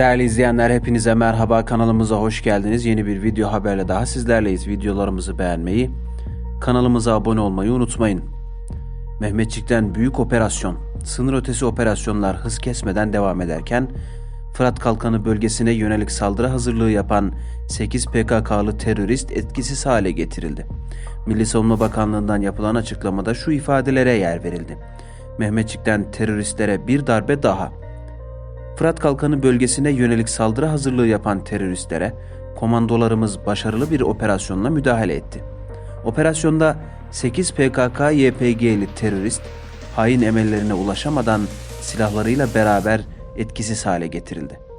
Değerli izleyenler hepinize merhaba kanalımıza hoş geldiniz. Yeni bir video haberle daha sizlerleyiz. Videolarımızı beğenmeyi, kanalımıza abone olmayı unutmayın. Mehmetçik'ten büyük operasyon, sınır ötesi operasyonlar hız kesmeden devam ederken Fırat Kalkanı bölgesine yönelik saldırı hazırlığı yapan 8 PKK'lı terörist etkisiz hale getirildi. Milli Savunma Bakanlığı'ndan yapılan açıklamada şu ifadelere yer verildi. Mehmetçik'ten teröristlere bir darbe daha. Fırat Kalkanı bölgesine yönelik saldırı hazırlığı yapan teröristlere komandolarımız başarılı bir operasyonla müdahale etti. Operasyonda 8 PKK-YPG'li terörist hain emellerine ulaşamadan silahlarıyla beraber etkisiz hale getirildi.